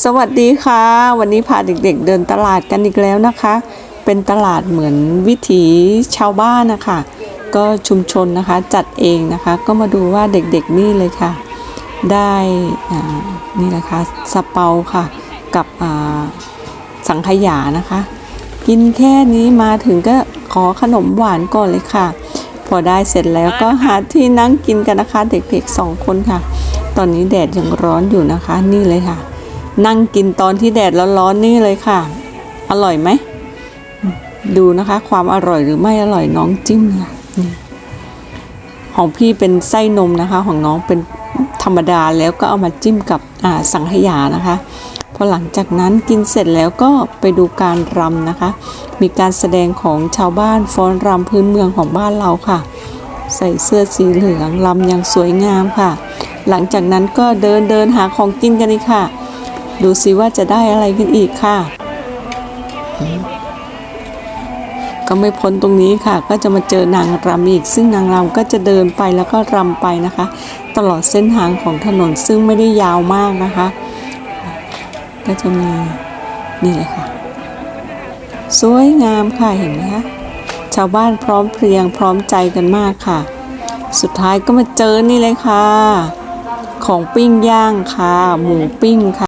สวัสดีค่ะ วันนี้พาเด็กๆเดินตลาดกันอีกแล้วนะคะ เป็นตลาดเหมือนวิถีชาวบ้านนะคะ ก็ชุมชนนะคะจัดเองนะคะ ก็มาดูว่าเด็กๆนี่เลยค่ะ ได้นี่แหละค่ะสเปาค่ะ กับสังขยานะคะ กินแค่นี้มาถึงก็ขอขนมหวานก่อนเลยค่ะ พอได้เสร็จแล้วก็หาที่นั่งกินกันนะคะ เด็กๆสองคนค่ะ ตอนนี้แดดยังร้อนอยู่นะคะ นี่เลยค่ะ นั่งกินตอนที่แดดร้อนๆนี่เลยค่ะ อร่อยไหม ดูนะคะ ความอร่อยหรือไม่อร่อยน้องจิ้มค่ะนี่ของพี่เป็นไส้นมนะคะ ของน้องเป็นธรรมดาแล้วก็เอามาจิ้มกับสังขยานะคะพอหลังจากนั้นกินเสร็จแล้วก็ไปดูการรำนะคะ มีการแสดงของชาวบ้านฟ้อนรำพื้นเมืองของบ้านเราค่ะ ใส่เสื้อสีเหลืองรำอย่างสวยงามค่ะ หลังจากนั้นก็เดินเดินหาของกินกันอีกค่ะ ดูสิว่าจะได้อะไรกันอีกค่ะ ก็ไม่พ้นตรงนี้ค่ะ ก็จะมาเจอนางรำอีก ซึ่งนางรำก็จะเดินไปแล้วก็รำไปนะคะ ตลอดเส้นทางของถนนซึ่งไม่ได้ยาวมากนะคะ ก็จะมีนี่เลยค่ะ สวยงามค่ะเห็นไหมคะชาวบ้านพร้อมเพรียงพร้อมใจกันมากค่ะ สุดท้ายก็มาเจอนี่เลยค่ะ ของปิ้งย่างค่ะ หมูปิ้งค่ะ